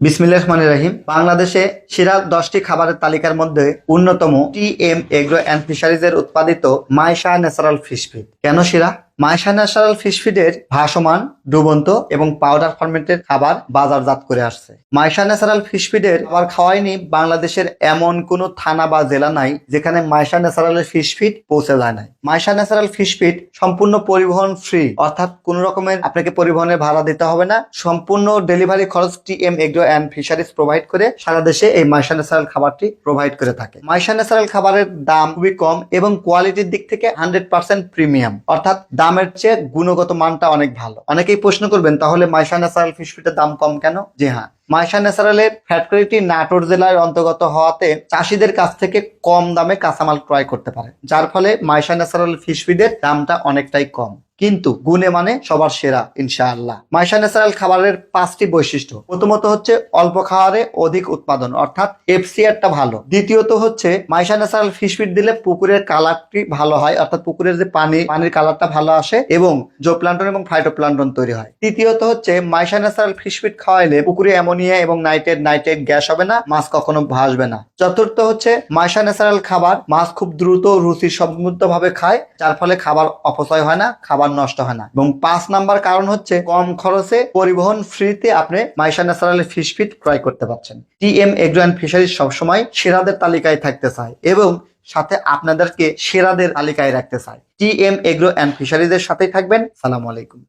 বিসমিল্লাহ রহমান রাহিম। বাংলাদেশে সেরা দশটি খাবারের তালিকার মধ্যে অন্যতম টি এম এগ্রো অ্যান্ড ফিশারিজের উৎপাদিত মাইশা ন্যাচারাল ফিশ ফিড। কেন সেরা? মাইশা ন্যাচারাল ফিশ ফিডের ভাসমান, ডুবন্ত এবং পাউডার ফরমেটেড খাবার বাজারজাত করে আসছে। মাইশা ন্যাচারাল ফিশ ফিডের খাবার খাওয়াইনি বাংলাদেশের এমন কোনো থানা বা জেলা নাই যেখানে মাইশা ন্যাচারাল ফিশ ফিড পৌঁছে যায় নাই। মাইশা ন্যাচারাল ফিশ ফিড সম্পূর্ণ পরিবহন ফ্রি অর্থাৎ কোনো রকমের আপনাকে পরিবহনের ভাড়া দিতে হবে না। সম্পূর্ণ ডেলিভারি খরচ T M agro and fisheries provide করে সারা দেশে এই মাইশা ন্যাচারাল খাবারটি প্রোভাইড করে থাকে। মাইশা ন্যাচারাল খাবারের দাম খুবই কম এবং কোয়ালিটির দিক থেকে হান্ড্রেড পার্সেন্ট প্রিমিয়াম অর্থাৎ দামের চেয়ে গুণগত মানটা অনেক ভালো। অনেকেই প্রশ্ন করবেন, তাহলে মাইশা ন্যাচারাল ফিশ ফিটের দাম কম কেন? জি হ্যাঁ মাইশা ন্যাচারালের ফ্যাক্টরিটি নাটোর জেলার অন্তর্গত হওয়াতে চাষিদের কাছ থেকে কম দামে কাঁচামাল ক্রয় করতে পারে, যার ফলে মাইশা ন্যাচারাল ফিশ ফিডের দামটা অনেকটাই কম। কিন্তু গুণে মানে সবার সেরা, ইনশাআল্লাহ। মাইশা ন্যাচারাল খাবারের পাঁচটি বৈশিষ্ট্য। প্রথমত হচ্ছে অল্প খাবারে অধিক উৎপাদন, অর্থাৎ এফসিআরটা ভালো। দ্বিতীয়ত হচ্ছে মাইশা ন্যাচারাল ফিশ ফিড দিলে পুকুরের কালারটি ভালো হয়, অর্থাৎ পুকুরের যে পানি, পানির কালারটা ভালো আসে এবং জোপ্লান্টন এবং ফাইটোপ্লান্টন তৈরি হয়। তৃতীয়ত হচ্ছে মাইশা ন্যাচারাল ফিশ ফিড খাওয়াইলে পুকুরে অ্যামোনিয়া এবং নাইট্রেট নাইট্রেট গ্যাস হবে না, মাছ কখনো ভাসবে না। চতুর্থ হচ্ছে মাইশা ন্যাচারাল খাবার, মাছ খুব দ্রুত রুচি সমৃদ্ধ ভাবে খায়, যার ফলে খাবার অপচয় হয় না, খাবার নষ্ট হয় না। এবং পাঁচ নাম্বার কারণ হচ্ছে কম খরচে পরিবহন ফ্রিতে আপনি মাইশা ন্যাচারাল ফিশ ফিট ক্রয় করতে পারছেন। T M agro and fisheries সবসময় সেরাদের তালিকায় থাকতে চায় এবং সাথে আপনাদেরকে সেরাদের তালিকায় রাখতে চায়। টি এম এগ্রো অ্যান্ড ফিশারিজের সাথেই থাকবেন। সালাম আলাইকুম।